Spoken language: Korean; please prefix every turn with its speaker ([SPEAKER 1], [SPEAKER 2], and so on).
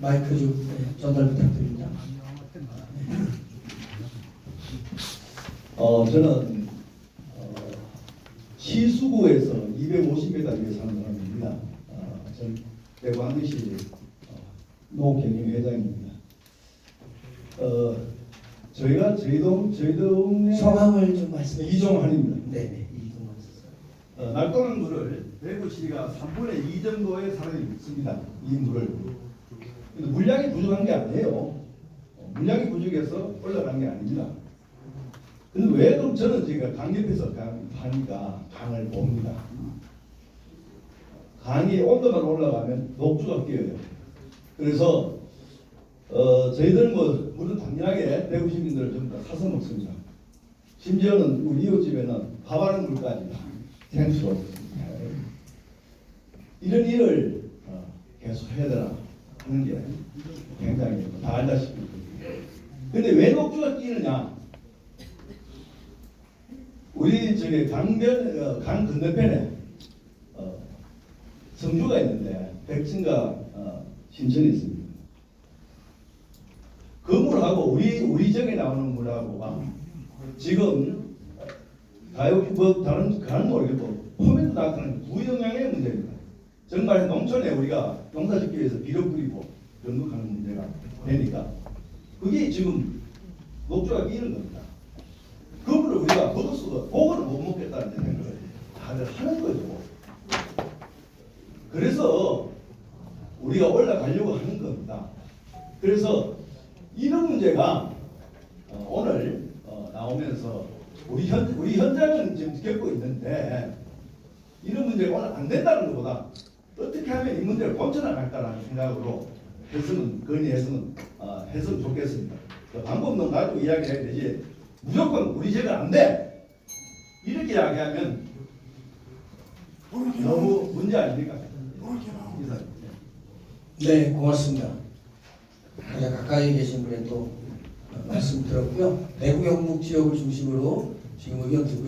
[SPEAKER 1] 마이크 좀 네, 전달 부탁드립니다.
[SPEAKER 2] 어, 저는 어, 시수구에서 250m 위에 사는 사람입니다. 어, 전 대구항시 어, 농경영 회장입니다. 어, 저희가 저희 동 저희 동네
[SPEAKER 1] 성함을 좀 말씀해.
[SPEAKER 2] 이종환입니다.
[SPEAKER 1] 네네 이동환 선생.
[SPEAKER 2] 어, 날동한 물을 대구시가 3분의 2 정도의 사람이 씁니다. 이 물을. 물량이 부족한 게 아니에요. 어, 물량이 부족해서 올라간 게 아닙니다. 근데 왜 그럼 저는 지금 강 옆에서 강 하니까 강을 봅니다. 강이 온도만 올라가면 녹주가 끼어요. 그래서 어, 저희들은 뭐 물은 당연하게 대구 시민들을 전부 다 사서 먹습니다. 심지어는 우리 이웃집에는 밥하는 물까지 다 생수로. 이런 일을 어, 계속 해야 되나 하는 게 굉장히 뭐다 알다시피 근데 왜 녹주가 끼느냐 우리 저기 강변 어, 강 건너편에 어, 성주가 있는데 백층과 어, 신천이 있습니다. 그 물하고 우리 우리 지역에 나오는 물하고가 지금 가요 뭐 다른 다른 모르겠고 포면도 나타나는 문제입니다. 정말 농촌에 우리가 농사 짓기 위해서 비료 뿌리고 연극하는 문제가 되니까 그게 지금 녹조가 끼는 겁니다. 그 물을 우리가 수가 복을 못 먹겠다는 생각을 다들 하는 거죠. 그래서 우리가 올라가려고 하는 겁니다. 그래서 이런 문제가 어, 오늘 어, 나오면서 우리 현 우리 현장은 지금 겪고 있는데 이런 문제가 오늘 안 된다는 것보다 어떻게 하면 이 문제를 고쳐나갈까라는 생각으로 했으면 건의했으면 어, 했으면 좋겠습니다. 그 방법론 가지고 이야기해야 되지 무조건 우리 지역은 안 돼. 이렇게 이야기하면 너무 문제 아닙니까?
[SPEAKER 1] 네 고맙습니다. 가까이 계신 분의 또 어, 말씀 들었고요. 대구 경북 지역을 중심으로 지금 의견 듣고